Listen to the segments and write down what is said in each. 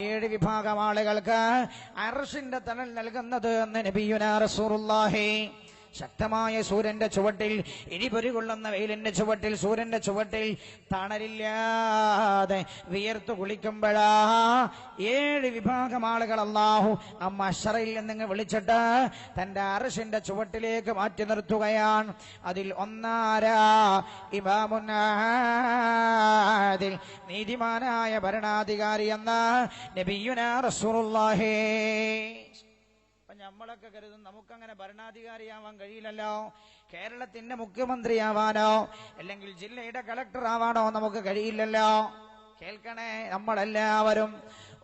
ഏഴ് വിഭാഗം ആളുകൾക്ക് അർഷിന്റെ തണൽ നൽകുന്നത് എന്ന് നബിയുന റസൂറുല്ലാഹി ശക്തമായ സൂര്യന്റെ ചുവട്ടിൽ ഇനി പൊരികൊള്ളുന്ന വെയിലിന്റെ ചുവട്ടിൽ സൂര്യന്റെ ചുവട്ടിൽ തണലില്ലാതെ വിയർത്തു കുളിക്കുമ്പോഴാ ഏഴ് വിഭാഗം ആളുകൾ അള്ളാഹു ആ മഷറയിൽ നിന്നിങ്ങ് വിളിച്ചിട്ട് തന്റെ അറിഷിന്റെ ചുവട്ടിലേക്ക് മാറ്റി നിർത്തുകയാണ്. അതിൽ ഒന്നാരാ? ഇമാമുന്നാദിൽ നീതിമാനായ ഭരണാധികാരി എന്ന നബിയുനാ അപ്പൊ നമ്മളൊക്കെ കരുതും നമുക്കങ്ങനെ ഭരണാധികാരിയാവാൻ കഴിയില്ലല്ലോ. കേരളത്തിന്റെ മുഖ്യമന്ത്രിയാവാനോ അല്ലെങ്കിൽ ജില്ലയുടെ കളക്ടർ ആവാനോ നമുക്ക് കഴിയില്ലല്ലോ. കേൾക്കണേ നമ്മളെല്ലാവരും.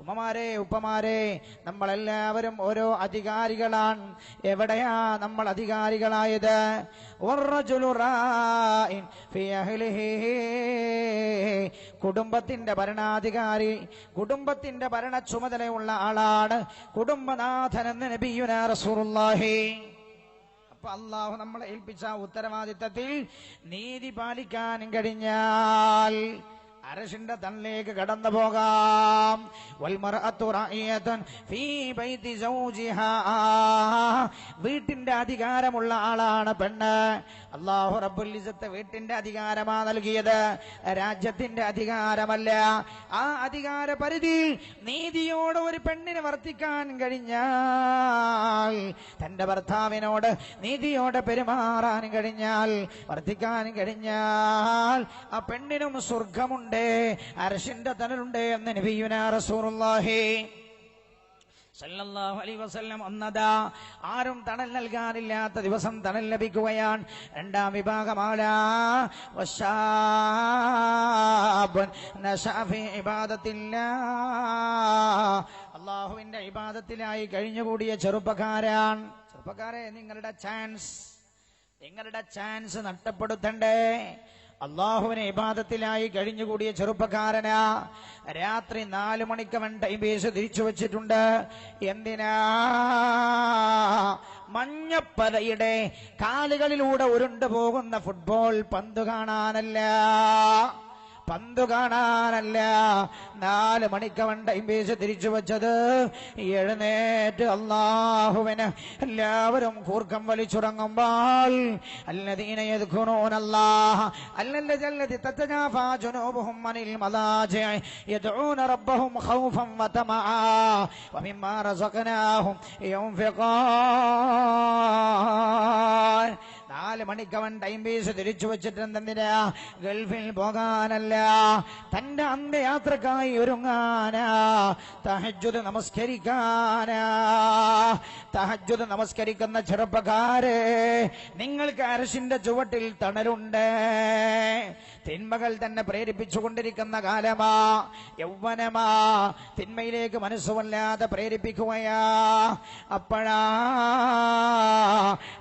ഉമ്മമാരെ ഉപ്പമാരെ നമ്മളെല്ലാവരും ഓരോ അധികാരികളാണ്. എവിടെയാ നമ്മൾ അധികാരികളായത്? കുടുംബത്തിന്റെ ഭരണാധികാരി കുടുംബത്തിന്റെ ഭരണ ചുമതലയുള്ള ആളാണ് കുടുംബനാഥനെന്ന് നബിയുന അപ്പൊ അള്ളാഹു നമ്മളെ ഏൽപ്പിച്ച ഉത്തരവാദിത്തത്തിൽ നീതി പാലിക്കാൻ കഴിഞ്ഞാൽ അരശിന്റെ തന്നിലേക്ക് കടന്നു പോകാം. വീട്ടിന്റെ അധികാരമുള്ള ആളാണ് പെണ്ണ്. അള്ളാഹു റബ്ബുൽ ഇസ്സത്ത് വീട്ടിന്റെ അധികാരമാ നൽകിയത്. രാജ്യത്തിന്റെ അധികാരമല്ല. ആ അധികാര പരിധിയിൽ നീതിയോട് ഒരു പെണ്ണിനെ വർത്തിക്കാൻ കഴിഞ്ഞാൽ തന്റെ ഭർത്താവിനോട് നീതിയോടെ പെരുമാറാൻ കഴിഞ്ഞാൽ വർത്തിക്കാൻ കഴിഞ്ഞാൽ ആ പെണ്ണിനും സ്വർഗമുണ്ട്. അരശിന്റെ തണലുണ്ട് എന്ന് നബിയുന റസൂറുല്ലാഹി അലൈഹി വസല്ലം ആരും തണൽ നൽകാനില്ലാത്ത ദിവസം തണൽ ലഭിക്കുകയാണ്. രണ്ടാം വിഭാഗമാല അള്ളാഹുവിന്റെ ഇബാദത്തിലായി കഴിഞ്ഞുകൂടിയ ചെറുപ്പക്കാരാണ് ചെറുപ്പക്കാരെ നിങ്ങളുടെ ചാൻസ് നിങ്ങളുടെ ചാൻസ് നഷ്ടപ്പെടുത്തണ്ടേ. അള്ളാഹുവിനെ ഇബാദത്തിലായി കഴിഞ്ഞുകൂടിയ ചെറുപ്പക്കാരനാ. രാത്രി നാലു മണിക്കവൻ ടൈം ബേസ് തിരിച്ചു വച്ചിട്ടുണ്ട്. എന്തിനാ? മഞ്ഞപ്പതയുടെ കാലുകളിലൂടെ ഉരുണ്ടു പോകുന്ന ഫുട്ബോൾ പന്ത് കാണാനല്ല. പന്ത് കാണാനല്ല. നാല് മണിക്കവൻ ടൈം പേസ് തിരിച്ചു വച്ചത്. എഴുന്നേറ്റ് അള്ളാഹുവിന് എല്ലാവരും കൂർക്കം വലിച്ചുറങ്ങുമ്പോൾ അല്ലദീന യദ്ഖുനൂനല്ലാഹ റബ്ബഹും ഖൗഫൻ വതമആ റസഖനാഹും നാല് മണിക്കവൻ ടൈം പീസ് തിരിച്ചു വെച്ചിട്ടുണ്ടെന്തിനാ ഗൾഫിൽ പോകാനല്ല. തന്റെ അന്ത്യയാത്രക്കായി ഒരുങ്ങാനാ. തഹജ്ജുദ് നമസ്കരിക്കാനാ. തഹജ്ജുദ് നമസ്കരിക്കുന്ന ചെറുപ്പക്കാരെ നിങ്ങൾക്ക് അരശിന്റെ ചുവട്ടിൽ തണലുണ്ട്. തിന്മകൾ തന്നെ പ്രേരിപ്പിച്ചുകൊണ്ടിരിക്കുന്ന കാലമാ. യൗവനമാ. തിന്മയിലേക്ക് മനസ്സുമല്ലാതെ പ്രേരിപ്പിക്കുകയാ. അപ്പോഴാ.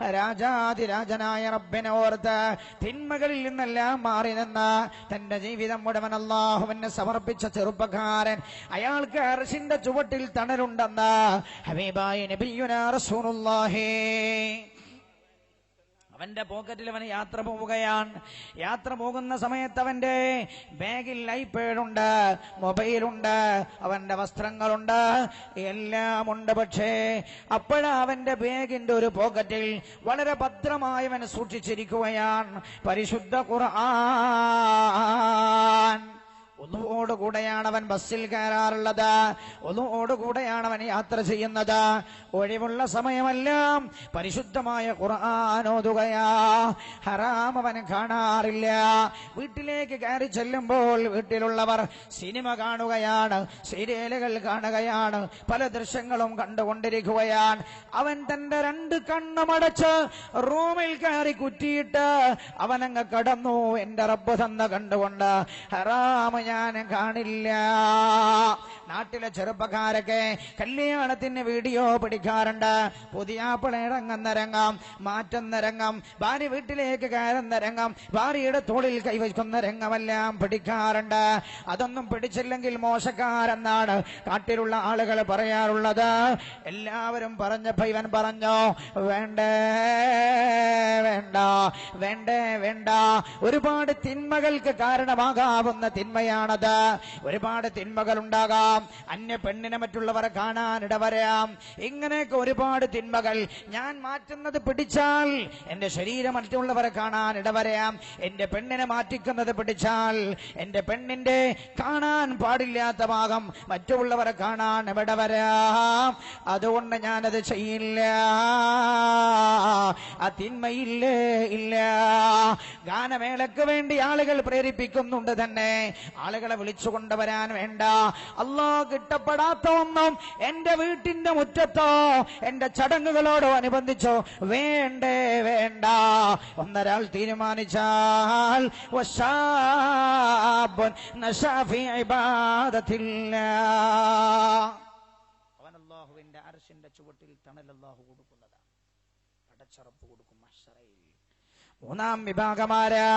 രാജാതിരാജനായ റബ്ബിനെ തിന്മകളിൽ നിന്നെല്ലാം മാറി നിന്ന് തന്റെ ജീവിതം മുഴുവൻ അള്ളാഹുവിനെ സമർപ്പിച്ച ചെറുപ്പക്കാരൻ അയാൾക്ക് അർഷിന്റെ ചുവട്ടിൽ തണലുണ്ടെന്ന് ഹബീബായി നബിയുന റസൂലുള്ളാഹി. അവന്റെ പോക്കറ്റിൽ അവൻ യാത്ര പോവുകയാണ്. യാത്ര പോകുന്ന സമയത്ത് അവന്റെ ബാഗിൽ ഐപാഡുണ്ട് മൊബൈലുണ്ട് അവന്റെ വസ്ത്രങ്ങളുണ്ട് എല്ലാം ഉണ്ട് പക്ഷേ അപ്പോഴാ അവന്റെ ബാഗിന്റെ ഒരു പോക്കറ്റിൽ വളരെ ഭദ്രമായി സൂക്ഷിച്ചിരിക്കുകയാണ്. പരിശുദ്ധ ഖുർആൻ. ഒന്നുകൂടെയാണ് അവൻ ബസ്സിൽ കയറാറുള്ളത്. ഒന്നുകൂടെയാണ് അവൻ യാത്ര ചെയ്യുന്നത്. ഒഴിവുള്ള സമയമെല്ലാം പരിശുദ്ധമായ ഖുർആൻ ഓതുകയാ. ഹറാം അവൻ കാണാറില്ല. വീട്ടിലേക്ക് കയറി ചെല്ലുമ്പോൾ വീട്ടിലുള്ളവർ സിനിമ കാണുകയാണ് സീരിയലുകൾ കാണുകയാണ് പല ദൃശ്യങ്ങളും കണ്ടുകൊണ്ടിരിക്കുകയാണ്. അവൻ തന്റെ രണ്ട് കണ്ണുമടച്ച് റൂമിൽ കയറി കുറ്റിയിട്ട് അവനങ്ങ് കടന്നു. എന്റെ റബ്ബ് തന്ന കണ്ടുകൊണ്ട് ഹറാമ ഞാൻ കാണില്ല. നാട്ടിലെ ചെറുപ്പക്കാരൊക്കെ കല്യാണത്തിന് വീഡിയോ പിടിക്കാറുണ്ട്. പുതിയാപ്പിള ഇറങ്ങുന്ന രംഗം മാറ്റുന്ന രംഗം ഭാര്യ വീട്ടിലേക്ക് കയറുന്ന രംഗം ഭാര്യയുടെ തോളിൽ കൈവയ്ക്കുന്ന രംഗമെല്ലാം പിടിക്കാറുണ്ട്. അതൊന്നും പിടിച്ചില്ലെങ്കിൽ മോശക്കാരെന്നാണ് കാട്ടിലുള്ള ആളുകൾ പറയാറുള്ളത്. എല്ലാവരും പറഞ്ഞപ്പോ ഭൈവൻ പറഞ്ഞു വേണ്ടേ വേണ്ട വേണ്ടേ വേണ്ട. ഒരുപാട് തിന്മകൾക്ക് കാരണമാകാവുന്ന തിന്മയാണത്. ഒരുപാട് തിന്മകൾ ഉണ്ടാകാം വരാം അന്യ പെണ്ണിനെ മറ്റുള്ളവർ കാണാൻ ഇടവരാം. ഇങ്ങനെയൊക്കെ ഒരുപാട് തിന്മകൾ. ഞാൻ മാറ്റുന്നത് പിടിച്ചാൽ എന്റെ ശരീരം മറ്റുള്ളവരെ കാണാൻ ഇടവരാം. എന്റെ പെണ്ണിനെ മാറ്റിക്കുന്നത് പിടിച്ചാൽ എന്റെ പെണ്ണിന്റെ കാണാൻ പാടില്ലാത്ത ഭാഗം മറ്റുള്ളവരെ കാണാൻ ഇവിടെ വരാം അതുകൊണ്ട് ഞാനത് ചെയ്യില്ല. ആ തിന്മയില്ലേ ഇല്ല. ഗാനമേളക്ക് വേണ്ടി ആളുകൾ പ്രേരിപ്പിക്കുന്നുണ്ട് തന്നെ. ആളുകളെ വിളിച്ചു കൊണ്ടുവരാൻ വേണ്ട. അല്ലോ കിട്ടപ്പെടാത്ത ഒന്നും എന്റെ വീട്ടിന്റെ മുറ്റത്തോ എന്റെ ചടങ്ങുകളോടോ അനുബന്ധിച്ചോ വേണ്ടേ വേണ്ട. ഒന്നൊരാൾ തീരുമാനിച്ചാൽ അവൻ അള്ളാഹുവിന്റെ അരശിന്റെ ചുവട്ടിൽ തണൽ കൊടുക്കുന്നതാണ്. അടച്ചറപ്പ് കൊടുക്കും മഹ്ശറയിൽ മൂന്നാം വിഭാഗമാരാ.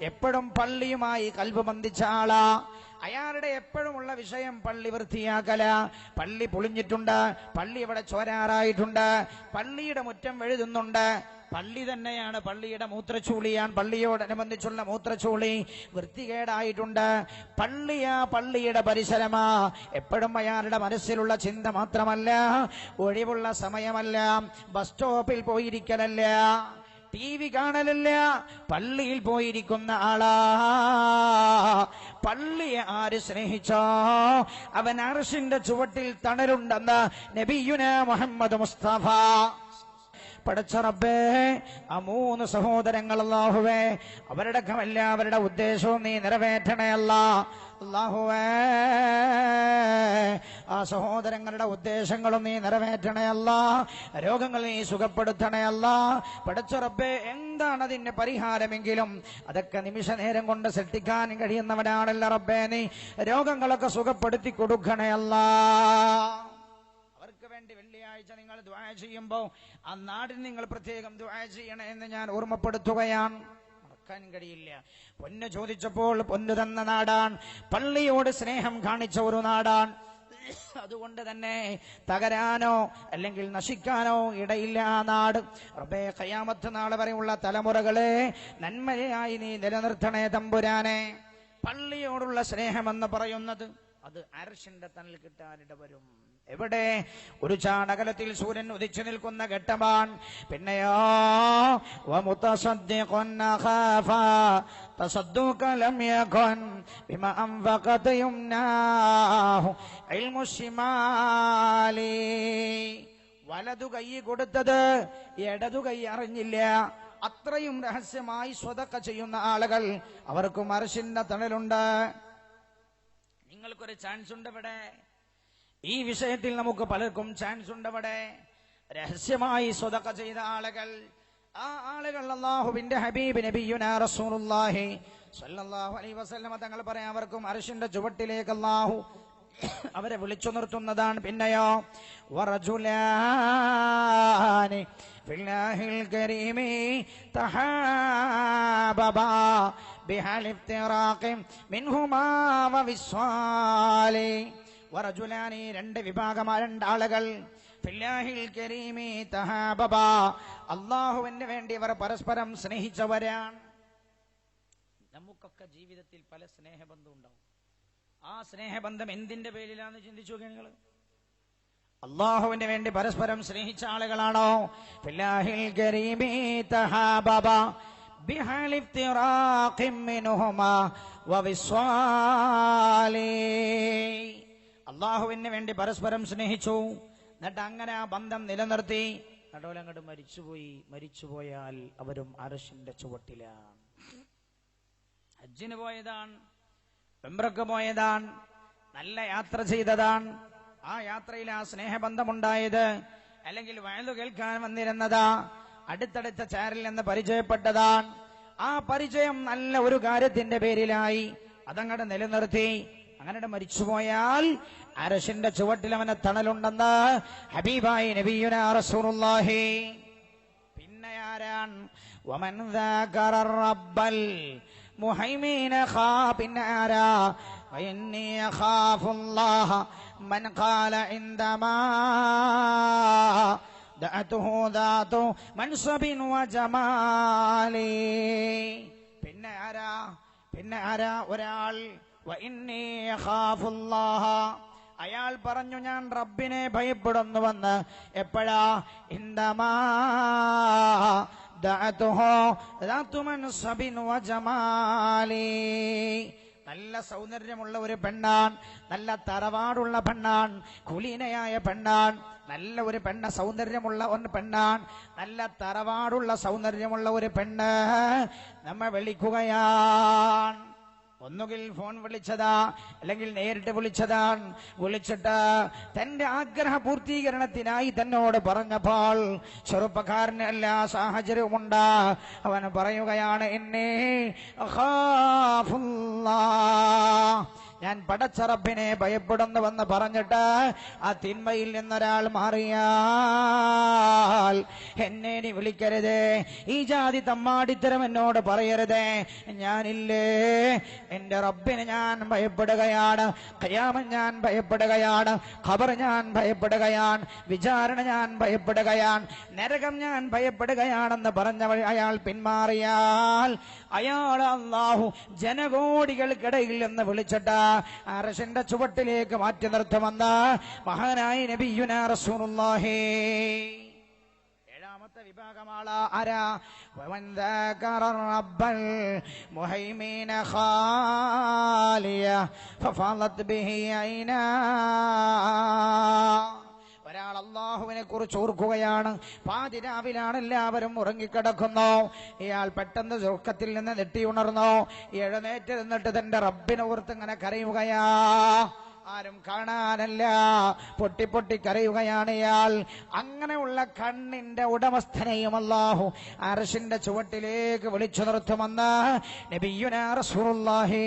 എപ്പോഴും പള്ളിയുമായി കൽബ് ബന്ധിച്ച ആളാ. അയാളുടെ എപ്പോഴും ഉള്ള വിഷയം പള്ളി വൃത്തിയാക്കല. പള്ളി പൊളിഞ്ഞിട്ടുണ്ട് പള്ളി ഇവിടെ ചോരാറായിട്ടുണ്ട് പള്ളിയുടെ മുറ്റം എഴുതുന്നുണ്ട് പള്ളി തന്നെയാണ് പള്ളിയുടെ മൂത്രച്ചൂളിയാൻ പള്ളിയോടനുബന്ധിച്ചുള്ള മൂത്രച്ചൂളി വൃത്തികേടായിട്ടുണ്ട്. പള്ളിയാ പള്ളിയുടെ പരിസരമാ. എപ്പോഴും അയാളുടെ മനസ്സിലുള്ള ചിന്ത മാത്രമല്ല ഒഴിവുള്ള സമയമല്ല ബസ് സ്റ്റോപ്പിൽ പോയിരിക്കലല്ല ടി വി കാണലല്ല പള്ളിയിൽ പോയിരിക്കുന്ന ആളാ. പള്ളിയെ ആര് സ്നേഹിച്ചോ? അവൻ അർഷിന്റെ ചുവട്ടിൽ തണലുണ്ടെന്ന് നബിയുന മുഹമ്മദ് മുസ്തഫ. പടച്ച റബ്ബേ ആ മൂന്ന് സഹോദരങ്ങൾ അല്ലാഹുവേ അവരുടെ എല്ലാവരുടെ ഉദ്ദേശവും നീ നിറവേറ്റണേ അല്ല അല്ലാഹുവേ ആ സഹോദരങ്ങളുടെ ഉദ്ദേശങ്ങളും നീ നിറവേറ്റണേ അല്ല രോഗങ്ങൾ നീ സുഖപ്പെടുത്തണേ അല്ല പടച്ച റബ്ബേ എന്താണ് അതിന്റെ പരിഹാരമെങ്കിലും അതൊക്കെ നിമിഷ നേരം കൊണ്ട് സൃഷ്ടിക്കാൻ കഴിയുന്നവനാണല്ലോ റബ്ബേ നീ. രോഗങ്ങളൊക്കെ സുഖപ്പെടുത്തി കൊടുക്കണേ അല്ലാ വെള്ളിയാഴ്ച നിങ്ങൾ ദ്വായ ചെയ്യുമ്പോൾ ആ നാടിന് നിങ്ങൾ പ്രത്യേകം ദ്വായ ചെയ്യണേ എന്ന് ഞാൻ ഓർമ്മപ്പെടുത്തുകയാണ്. മറക്കാൻ കഴിയില്ല. പൊന്ന് ചോദിച്ചപ്പോൾ പൊന്നു തന്ന നാടാണ്. പള്ളിയോട് സ്നേഹം കാണിച്ച ഒരു നാടാണ്. അതുകൊണ്ട് തന്നെ തകരാനോ അല്ലെങ്കിൽ നശിക്കാനോ ഇടയില്ല ആ നാട്. റബേ കയാമത്ത് നാളെ വരെയുള്ള തലമുറകളെ നന്മയായി നീ നിലനിർത്തണേ തമ്പുരാനെ. പള്ളിയോടുള്ള സ്നേഹമെന്ന് പറയുന്നത് അത് അരശിന്റെ തണൽ കിട്ടാനിട വരും എവിടെ? ഒരു ചാണകലത്തിൽ സൂര്യൻ ഉദിച്ചു നിൽക്കുന്ന ഘട്ടമാൻ പിന്നെയോ വലതു കൈ കൊടുത്തത് ഇടതു കൈ അറിഞ്ഞില്ല. അത്രയും രഹസ്യമായി സ്വതക്ക ചെയ്യുന്ന ആളുകൾ അവർക്ക് മറിശിന്റെ തണലുണ്ട്. നിങ്ങൾക്കൊരു ചാൻസ് ഉണ്ട് ഇവിടെ. ഈ വിഷയത്തിൽ നമുക്ക് പലർക്കും ചാൻസ് ഉണ്ടവിടെ. രഹസ്യമായി സ്വതക്ക ചെയ്ത ആളുകൾ. ആ ആളുകൾ അള്ളാഹുവിന്റെ ഹബീബ് നബിയുന റസൂലുള്ളാഹി സ്വല്ലല്ലാഹു അലൈഹി വസല്ലമ തങ്ങൾ പറയാം അവർക്കും അർഷിന്റെ ചുവട്ടിലേക്ക് അള്ളാഹു അവരെ വിളിച്ചു നിർത്തുന്നതാണ് പിന്നെയോ വറജുലാനി ഫില്ലാഹിൽ കരീമി തഹാബബാ ബിഹൽ ഇഫ്തിറാഖി മിൻഹുമാ വവിസ്വാലി വറജുലാനി രണ്ട് വിഭാഗമായ രണ്ടാളുകൾ. അള്ളാഹുവിന് വേണ്ടി അവർ പരസ്പരം സ്നേഹിച്ചവരാണ്. നമുക്കൊക്കെ ജീവിതത്തിൽ പല സ്നേഹബന്ധം ഉണ്ടാവും. ആ സ്നേഹബന്ധം എന്തിന്റെ പേരിലാന്ന് ചിന്തിച്ചു നിങ്ങൾ അള്ളാഹുവിന് വേണ്ടി പരസ്പരം സ്നേഹിച്ച ആളുകളാണോ? കരീമി തഹാബബ. അള്ളാഹുവിന് വേണ്ടി പരസ്പരം സ്നേഹിച്ചു. എന്നിട്ട് അങ്ങനെ ആ ബന്ധം നിലനിർത്തി. നടുവിലങ്ങോട്ട് മരിച്ചുപോയി. മരിച്ചുപോയാൽ അവരും അരശിന്റെ ചുവട്ടിലാണ്. ഹജ്ജിന് പോയതാണ്. പെമ്പ്രക്ക് പോയതാണ്. നല്ല യാത്ര ചെയ്തതാണ്. ആ യാത്രയിൽ ആ സ്നേഹബന്ധമുണ്ടായത്. അല്ലെങ്കിൽ വയലു കേൾക്കാൻ വന്നിരുന്നതാ. അടുത്തടുത്ത ചാരിൽ നിന്ന് പരിചയപ്പെട്ടതാണ്. ആ പരിചയം നല്ല ഒരു കാര്യത്തിന്റെ പേരിലായി. അതങ്ങടെ നിലനിർത്തി. അങ്ങനെ മരിച്ചുപോയാൽ അരശിന്റെ ചുവട്ടിൽ അവന് തണലുണ്ടെന്ന് ഹബീബായി നബിയുന റസൂലുള്ളാഹി. പിന്നെ ആരാൻ വമൻ റബ്ബൽ പിന്നെ ആരാ? പിന്നെ ആരാ? ഒരാൾ. അയാൾ പറഞ്ഞു ഞാൻ റബ്ബിനെ ഭയപ്പെടുന്നുവെന്ന്. എപ്പോഴാ? ഇന്ദമാ. നല്ല സൗന്ദര്യമുള്ള ഒരു പെണ്ണാൻ നല്ല തറവാടുള്ള പെണ്ണാൻ കുലീനയായ പെണ്ണാൻ നല്ല ഒരു പെണ്ണ സൗന്ദര്യമുള്ള ഒരു പെണ്ണാൻ നല്ല തറവാടുള്ള സൗന്ദര്യമുള്ള ഒരു പെണ്ണ് നമ്മെ വിളിക്കുകയാൻ ഒന്നുകിൽ ഫോൺ വിളിച്ചതാ അല്ലെങ്കിൽ നേരിട്ട് വിളിച്ചതാണ് വിളിച്ചിട്ട് തന്റെ ആഗ്രഹ പൂർത്തീകരണത്തിനായി തന്നോട് പറഞ്ഞപ്പോൾ ചെറുപ്പക്കാരന് എല്ലാ സാഹചര്യവുമുണ്ട് അവൻ പറയുകയാണ് എന്നെ. ഞാൻ പടച്ചറപ്പിനെ ഭയപ്പെടുന്നുവെന്ന് പറഞ്ഞിട്ട് ആ തിന്മയിൽ നിന്നൊരാൾ മാറിയാൽ എന്നെ നീ വിളിക്കരുതേ. ഈ ജാതി തമ്മാടിത്തരം എന്നോട് പറയരുതേ. ഞാനില്ലേ. എന്റെ റബ്ബിന് ഞാൻ ഭയപ്പെടുകയാണ്. കയാമൻ ഞാൻ ഭയപ്പെടുകയാണ്. ഖബർ ഞാൻ ഭയപ്പെടുകയാണ്. വിചാരണ ഞാൻ ഭയപ്പെടുകയാണ്. നരകം ഞാൻ ഭയപ്പെടുകയാണെന്ന് പറഞ്ഞവൾ അയാൾ പിന്മാറിയാൽ അയാളാഹു ജനകോടികൾക്കിടയിൽ എന്ന് വിളിച്ചിട്ട് അറശന്റെ ചുവട്ടിലേക്ക് മാറ്റി നിർത്തുമെന്ന മഹാനായ നബിയുന റസൂലുള്ളാഹി. ഏഴാമത്തെ ആരാ? ഖാലിയ ബിഹി ഐനാ. ഒരാൾ അള്ളാഹുവിനെ കുറിച്ച് ഓർക്കുകയാണ്. പാതിരാവിലാണ് എല്ലാവരും ഉറങ്ങിക്കിടക്കുന്നു. ഇയാൾ പെട്ടെന്ന് ദുഃഖത്തിൽ നിന്ന് നെട്ടിയുണർന്നു എഴുന്നേറ്റ് നിന്നിട്ട് തന്റെ റബ്ബിനെ ഓർത്ത് ഇങ്ങനെ കരയുകയാ. ആരും കാണാനല്ല. പൊട്ടി പൊട്ടി കരയുകയാണ് ഇയാൾ. അങ്ങനെയുള്ള കണ്ണിന്റെ ഉടമസ്ഥനെയും അല്ലാഹു അർഷിന്റെ ചുവട്ടിലേക്ക് വിളിച്ചു നിർത്തുമെന്ന് നബിയുനാ റസൂലുള്ളാഹി.